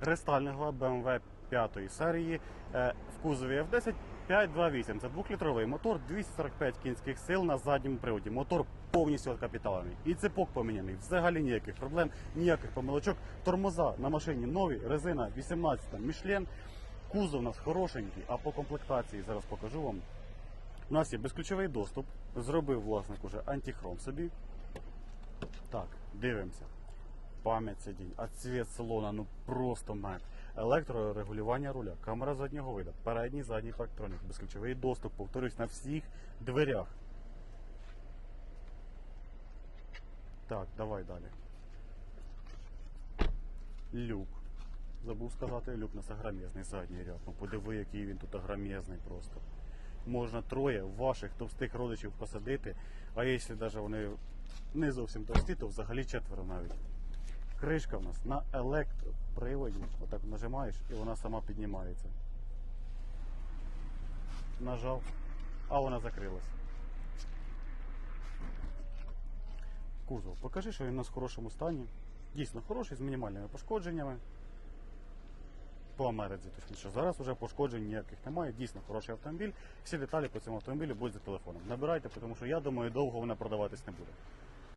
рестайлінгова BMW 5 серії е, в кузові F10 528. Це двохлітровий мотор, 245 кінських сил на задньому приводі. Мотор повністю откапіталений. І цепок поміняний. Взагалі ніяких проблем, ніяких помилочок. Тормоза на машині нові, резина 18 Мішлен. Кузов у нас хорошенький, а по комплектації зараз покажу вам. У нас є безключовий доступ. Зробив власник уже антихром собі. Так, дивимося. Пам'ять сидінь, а цвіт салона ну просто мед. Електрорегулювання руля, камера заднього виду, передній, задній парктронік, безключовий доступ, повторюсь, на всіх дверях. Так, давай далі. Люк. Забув сказати, люк у нас агромезний задній ряд. Ну подиви, який він тут агромезний просто. Можна троє ваших товстих родичів посадити, а якщо навіть вони не зовсім товсті, то взагалі четверо навіть. Кришка в нас на електроприводі. Отак нажимаєш і вона сама піднімається. Нажав, а вона закрилась. Кузов. Покажи, що він у нас в хорошому стані. Дійсно хороший, з мінімальними пошкодженнями. По Америці, точніше. Зараз вже пошкоджень ніяких немає. Дійсно хороший автомобіль. Всі деталі по цьому автомобілю будуть за телефоном. Набирайте, тому що я думаю, довго вона продаватись не буде.